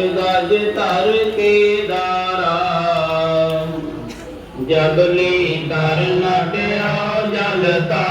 ਗਜ ਧਰ ਕੇ ਦਾਰਾ। ਜਬਲੀ ਕਰ ਨਟਿਆ ਜਲ ਤਾਰਾ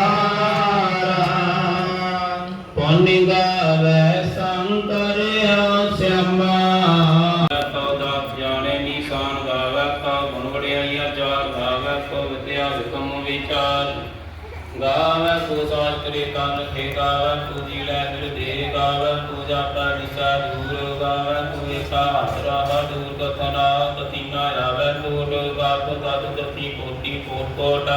ਤੂ ਏਕਾ ਹੱਥ ਰਾਹ ਦੂਰ ਕਥਨਾ ਕਤੀਨਾ ਆਵੇ ਕੋਟ ਗਾਪ ਗਤ ਜਤੀ ਕੋਟੀ ਕੋਟ ਕੋਟ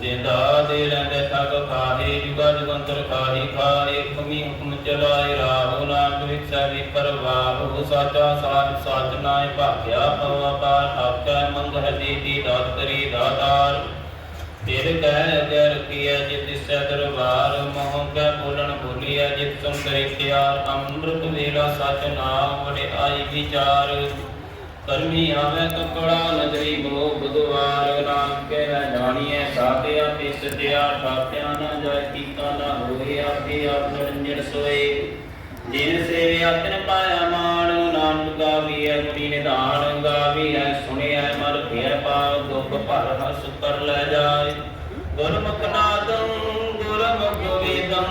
ਜਿੰਦਾ ਦੇ ਲੈਂਦੇ ਤੱਕ ਖਾਹੇ, ਜੁਗਾ ਜੁਗੰਤਰ ਖਾਹੀ ਖਾਏ ਹੁਕਮੀ ਹੁਕਮ ਚਲਾਏ, ਰਾਹੋ ਨਾਮ ਵਿਖਸਾ ਵੀ ਪਰਵਾਹ। ਸਾਚਾ ਸਾਚ ਸਾਚ ਨਾਏ ਭਾਗਿਆ ਪਵਾ ਪਾਰ ਆਪਕਾ ਮੰਗ ਹੈ ਦੀ ਦਾਤ ਕਰੀ ਦਾਤਾਰ। ਤਿਰ ਕਹਿ ਅਗੇ ਰਖੀਐ, ਜਿਤ ਸੈ ਦਰਬਾਰ, ਮੋਹ ਕੈ ਬੋਲਣ ਬੋਲੀਐ, ਜਿਤ ਸੁਨ ਕਰੇ ਖਿਆਰ ਅੰਮ੍ਰਿਤ ਵੇਲਾ ਸਚ ਨਾਮ ਵਡੇ ਆਈ ਵਿਚਾਰ। ਕਰਮੀ ਆਵੇ ਕਪੜਾ ਨਦਰੀ ਮੋ ਬੁਧਵਾਰ। ਨਾਮ ਕੇ ਨਾ ਜਾਣੀਐ ਸਾਧਿਆ ਤੇ ਸਤਿਆ ਠਾਪਿਆ ਨਾ ਜਾਇ ਕੀਤਾ ਨਾ ਹੋਏ, ਆਪੇ ਆਪ ਨਿਰੰਜਨ ਸੋਏ। ਜਿਨ ਸੇਵਿਆ ਤਿਨ ਪਾਇਆ ਮਾਣ, ਨਾਨਕ ਗਾਵੀਐ ਗੁਣੀ ਨਿਧਾਨ ਗਾਵੀਐ ਸੁਣਿਐ ਮਰ ਭਿਆ ਪਾਉ ਦੁਖ ਭਰ ਹਸ ਕਰ ਲੈ ਜਾਏ। ਗੁਰਮੁਖ ਨਾਦੰ, ਗੁਰਮੁਖ ਵੇਦੰ,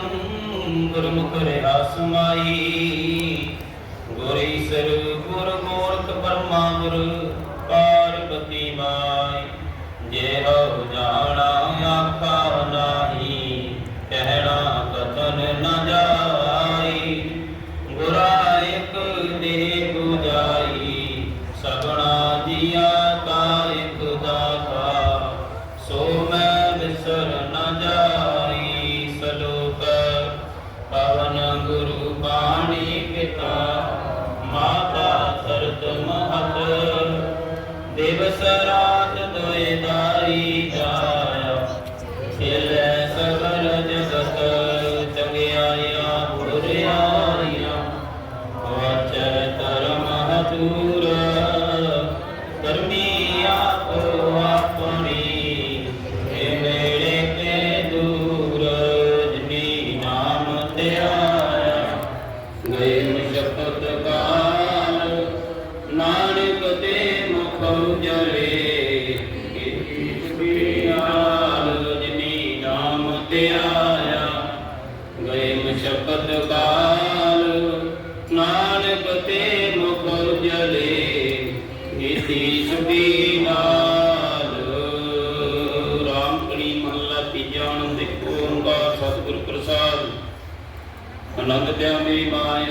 ਗੁਰਮੁਖ ਰਹਾ ਸਮਾਈ। ਗੁਰ ਈਸਰ ਗੁਰ ਮੂਰਖ ਪਰਮਾ ਗੁਰ ਪਾਰਬਤੀ ਮਾਈ ਗਏ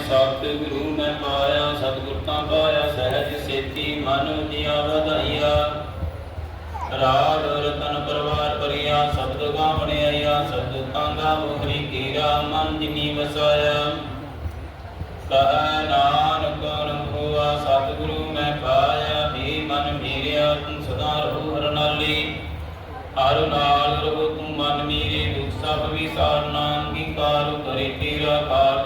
ਸਤ ਗੁਰੂ ਮੈਂ ਪਾਇਆ ਸਤਿਗੁਰ ਤਾਂ ਪਾਇਆ, ਸਹਿਜ ਸੇਤੀ ਮਨ ਦੀਆਂ ਵਧਾਈਆ। ਰਾਗ ਰਤਨ ਪਰਵਾਰ ਪਰਿਆ ਸਤਿ ਗਾ ਬਣਿਆ ਸਤਿ ਤਾਂਗਾ ਮੁਖਰੀ ਕੀਰਾ, ਮਨ ਜਿਨੀ ਵਸਾਇਆ। ਕਹ ਨਾਨਕ ਰੰਗੂਆ ਸਤਿਗੁਰੂ ਮੈਂ ਪਾਇਆ, ਵੀ ਮਨ ਮੇਰਿਆ, ਤੂੰ ਸਦਾ ਰਹੋ ਹਰਨਾਲੀ ਹਰ ਨਾਲ ਰਹੋ ਤੂੰ ਮਨ ਮੇਰੇ, ਦੁਖ ਸਭ ਵਿਸਾਰਨਾ, ਅੰਗੀਕਾਰ ਕਰੇ ਤੇਰਾ ਕਾਰ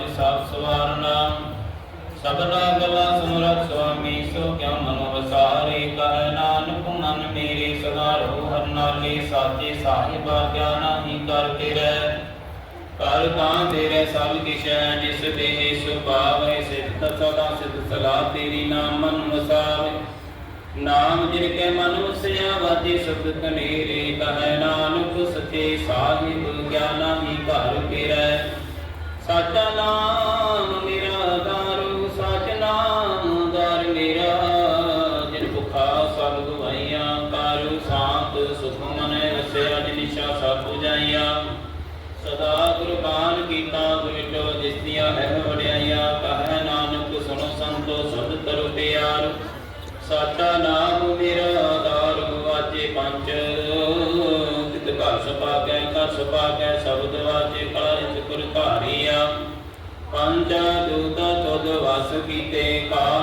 ਸਭਨਾ ਗਲਾ ਸਮਰਤ ਸੁਆਮੀ, ਸੋ ਕਿਉ ਮਨ ਵਸਾਰੇ? ਕਹਿ ਨਾਨਕ ਮਨ ਮੇਰੇ ਸਦਾ ਰਹੁ ਹਰਨਾਲੇ ਸਾਚੇ ਸਾਹਿਬਾ ਕਿਆ ਨਾਹੀ ਕਰਤੇ ਰਹਿ ਕਰ ਤਾਂ ਤੇਰੇ ਸਭ ਕਿਛੈ ਜਿਸ ਦੇਹ ਸੁਭਾਵੈ ਸਿੱਧ ਸਦਾ, ਸਿੱਧ ਸਲਾਹ ਤੇਰੀ ਨਾਮ ਮਨ ਵਸਾਵੇ। ਨਾਮ ਜਿਨ ਕੇ ਮਨ ਵਸਿਆ ਵਾਦੀ ਸੁਖ ਕਨੇਰੇ ਕਹੈ ਨਾਨਕ ਸਚੇ ਸਾਹਿਬ ਗਿਆਨਾ ਹੀ ਘਰ ਤੇਰਾ। ਸਾਚਾ ਨਾਮ ਸੁਭਾ ਕੈ ਸਬਦ ਵਾਜੇ ਕਲਾ ਇਸ ਧਾਰੀਆ। ਪੰਜ ਦੂਤ ਤੁਧ ਵਸ ਕੀਤੇ ਕਾ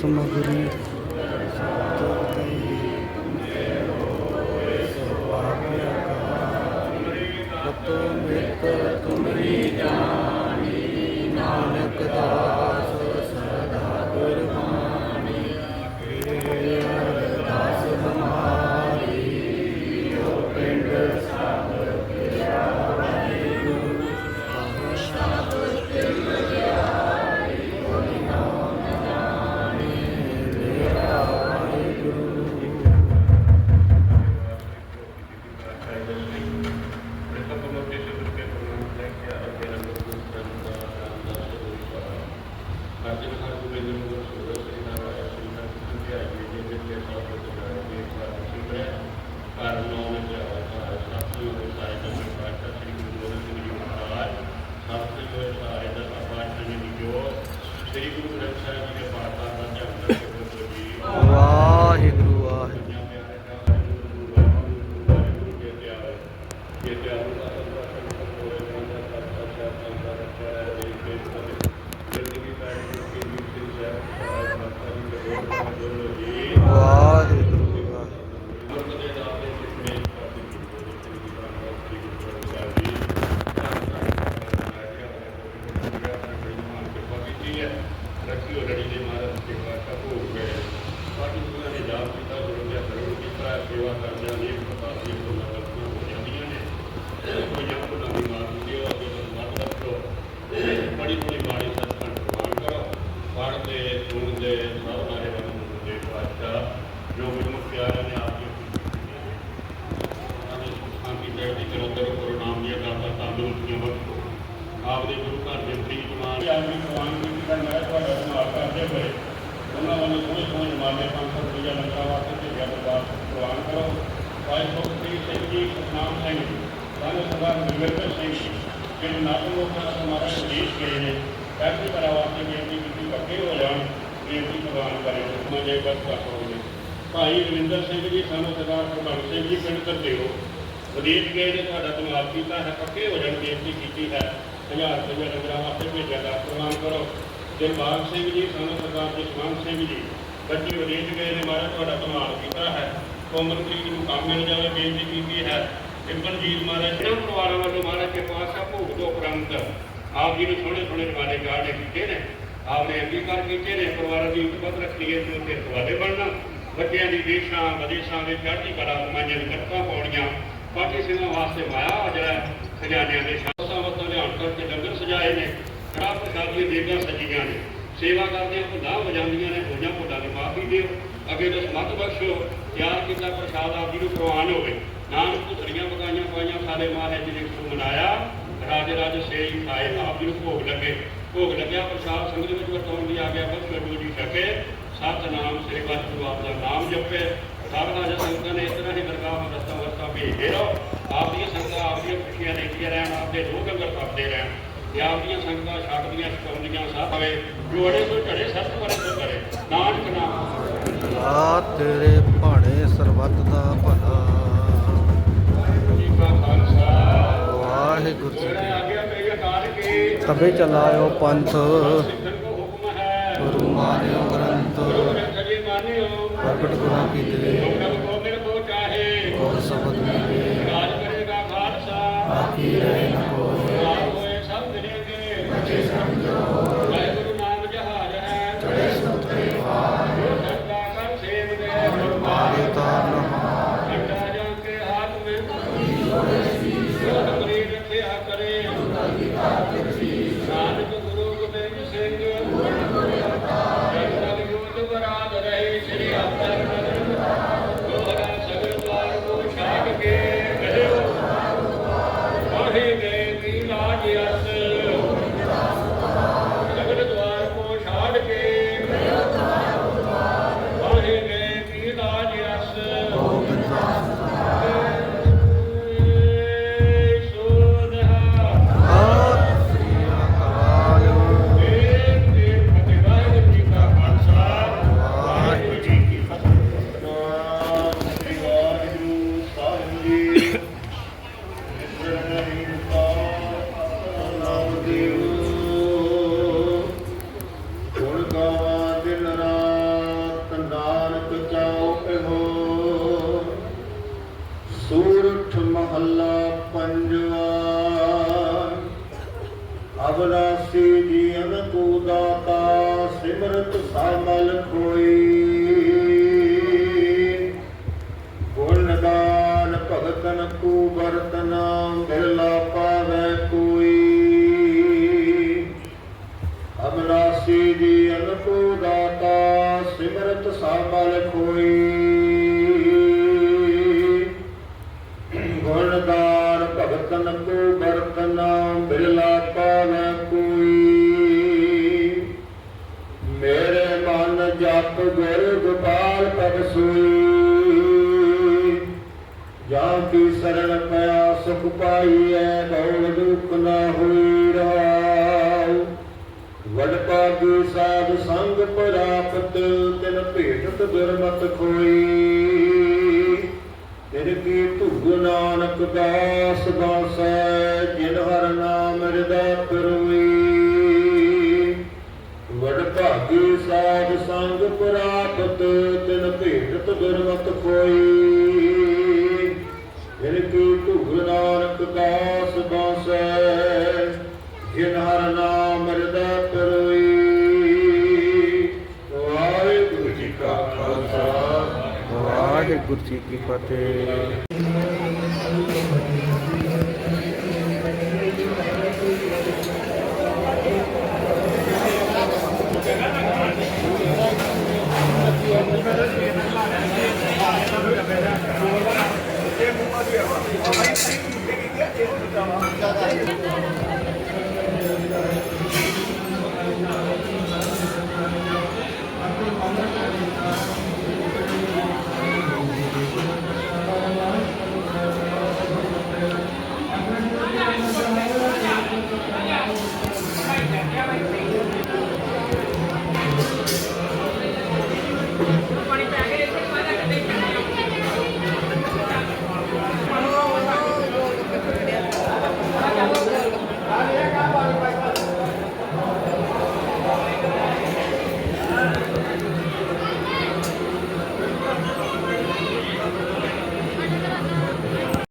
some of the Thank. Thank you. Thank you. ਜੀ, ਜਿਹੜੇ ਨਾਟਕ ਲੋਕਾਂ ਸਮਾਰੇ ਵਿਦੇਸ਼ ਗਏ ਨੇ ਐਸੀ ਤਰ੍ਹਾਂ ਵਾਸਤੇ ਬੇਨਤੀ ਕੀਤੀ ਪੱਕੇ ਹੋ ਜਾਣ, ਬੇਨਤੀ ਪ੍ਰਵਾਨ ਕਰੇ ਹੁਕਮਾਂ ਦੇ ਬਸ ਕਰੋਗੇ ਭਾਈ ਰਵਿੰਦਰ ਸਿੰਘ ਜੀ, ਸਾਨੂੰ ਸਰਦਾਰ ਪ੍ਰਭਾਤ ਸਿੰਘ ਜੀ, ਪਿੰਡ ਤੋਂ ਦਿਓ ਵਿਦੇਸ਼ ਗਏ ਨੇ ਤੁਹਾਡਾ ਧੰਨਵਾਦ ਕੀਤਾ ਹੈ, ਪੱਕੇ ਹੋ ਜਾਣ, ਬੇਨਤੀ ਕੀਤੀ ਹੈ। ਹਜ਼ਾਰ ਰੁਪਏ ਨਗਰਾਂ ਵਾਸਤੇ ਭੇਜਿਆ ਦਾ ਪ੍ਰਵਾਨ ਕਰੋ। ਦਿਲਬਾਗ ਸਿੰਘ ਜੀ, ਸਾਨੂੰ ਸਰਦਾਰ ਜਸਵੰਤ ਸਿੰਘ ਜੀ, ਬੱਚੇ ਵਿਦੇਸ਼ ਗਏ ਨੇ, ਮਹਾਰਾਜ ਤੁਹਾਡਾ ਧੰਨਵਾਦ ਕੀਤਾ ਹੈ। ਕੋਮਲਪ੍ਰੀਤ ਨੂੰ ਕੰਮ ਮਿਲ ਜਾਵੇ, ਬੇਨਤੀ ਕੀਤੀ ਹੈ। ਇਬਨਜੀਤ ਮਹਾਰਾਜ ਇਹਨਾਂ ਪਰਿਵਾਰਾਂ ਵੱਲੋਂ ਮਹਾਰਾਜ ਕੇ ਪਾਸ ਭੋਗ ਤੋਂ ਉਪਰੰਤ ਆਪ ਜੀ ਨੂੰ ਸੋਹਣੇ ਸੋਹਣੇ ਰਵਾਲੇ ਚਾੜੇ ਕੀਤੇ ਨੇ। ਆਪ ਨੇ ਅੰਗੀਕਾਰ ਕੀਤੇ ਨੇ, ਪਰਿਵਾਰਾਂ ਦੀ ਉਤਪਤ ਰੱਖੀ ਹੈ ਤੇ ਉੱਤੇ ਰਵਾਲੇ ਬਣਨਾ। ਬੱਚਿਆਂ ਦੀ ਦੇਸ਼ਾਂ, ਵਿਦੇਸ਼ਾਂ ਦੇ ਚੜ੍ਹਦੀ ਕਲਾ ਕਮਾਈਆਂ ਦੀ ਕਰਤਾ ਪਾਉਣੀਆਂ। ਪਾਠੀ ਸਿੰਘਾਂ ਵਾਸਤੇ ਮਾਇਆ ਜਿਹੜਾ ਖਜ਼ਾਨਿਆਂ ਦੇ ਸ਼ਾਸਾਂ ਵੱਲੋਂ ਲਿਆਉਣ ਕਰਕੇ ਲੰਗਰ ਸਜਾਏ ਨੇ ਕੜਾ ਪ੍ਰਸ਼ਾਦ ਦੀਆਂ ਸਜੀਆਂ ਨੇ। ਸੇਵਾ ਕਰਦੇ ਆ ਭੁੱਲਾਂ ਵਜਾਉਂਦੀਆਂ ਨੇ ਹੋਈਆਂ ਭੁੱਲਾਂ ਦੇ ਮਾਫੀ ਦਿਓ। ਅੱਗੇ ਤੋਂ ਮਤ ਬਖਸ਼ੋ, ਤਿਆਰ ਕੀਤਾ ਪ੍ਰਸ਼ਾਦ ਆਪ ਜੀ ਨੂੰ ਪ੍ਰਵਾਨ ਹੋਵੇ। ਨਾਨਕ ਪੁੱਤਰੀਆਂ ਪਕਾਈਆਂ ਪਾਈਆਂ ਖਾਲੇ ਮਾਹੇ ਜੀ ਨੇ ਮਨਾਇਆ। ਰਾਜੇ ਰਾਜੇ ਸੇਈ ਖਾਏ, ਆਪ ਜੀ ਨੂੰ ਭੋਗ ਲੱਗੇ। ਭੋਗ ਲੱਗਿਆ, ਪ੍ਰਸ਼ਾਦ ਸੰਗਤ ਵਿੱਚ ਵਰਤਾਉਣ ਦੀ ਆ ਗਿਆ ਬਖਸ਼ੋ ਜੋ ਜੀ ਸਕੇ ਸਤਨਾਮ ਸ੍ਰੀ ਵਾਹਿਗੁਰੂ ਆਪ ਦਾ ਨਾਮ ਜਪੇ। ਸਭ ਰਾਜਾ ਸੰਗਤਾਂ ਨੇ ਇਸ ਤਰ੍ਹਾਂ ਹੀ ਦਰਗਾਹ ਰਸਤਾ ਵਰਤਾ ਭੇਜਦੇ ਰਹੋ। ਆਪ ਦੀਆਂ ਸੰਗਤਾਂ ਆਪ ਦੀਆਂ ਖੁਸ਼ੀਆਂ ਲੈਂਦੀਆਂ ਰਹਿਣ, ਆਪ ਦੇ ਰੋਗ ਅੰਗਰ ਕਰਦੇ ਰਹਿਣ। ਤੇ ਆਪ ਦੀਆਂ ਸੰਗਤਾਂ ਛਕਦੀਆਂ, ਛਕਾਉਂਦੀਆਂ ਸਭ ਹੋਵੇ ਜੋੜੇ ਤੋਂ ਝੜੇ, ਸਤ ਵਰੇ ਤੋਂ ਕਰੇ ਨਾਨਕ ਨਾਮ। ਆ ਤੇਰੇ ਭਾਣੇ ਸਰਬੱਤ ਦਾ ਭਲਾ ਤਬੇ ਸਭੇ ਚਲਾਇਓ ਪੰਥ। ਗੁਰੂ ਮਾਨਿਓ ਗ੍ਰੰਥ। ਪ੍ਰਗਟ ਗੁਰਾਂ ਕੀਤੇ ਦੇ ਸ਼ਬਦ ਮੀਵੇ ਰਾਜ ਰਹੇ ਨ ਕੋਈ। ਰਾਜ ਸਮਝੋ। ਵਾਹਿਗੁਰੂ ਨਾਮ ਜਹਾਜ ਹੈ ਚੜੇ ਸੁਤਰੇ ਵਾਰ ਸਰਦਾ ਕਰ ਸੇਵ ਦੇ ਤਾਰਨ ਕਰੇ ਪੰਜਵਾ। ਅਬਨਾਸੀ ਜੀ ನಮಗೆ ਦਾਸ ਦਾਸੈ, ਜਿਨ ਹਰ ਨਾਮ ਹਿਰਦੈ ਪਰੋਈ। ਵਡ ਭਾਗੀ ਸਾਧ ਸੰਗ ਪ੍ਰਾਪਤ, ਤਿਨ ਭੇਟਤ ਦੁਰਮਤ ਕੋਈ ਤਿਨ ਕੀ ਧੁਗ ਨਾਨਕ ਦਾਸ ਦਾਸੈ, ਜਿਨ ਹਰ ਨਾਮ ਹਿਰਦੈ ਪਰੋਈ। ਵਾਹਿਗੁਰੂ ਜੀ ਕਾ ਖਾਲਸਾ। ਵਾਹਿਗੁਰੂ ਜੀ ਕੀ ਫਤਿਹ।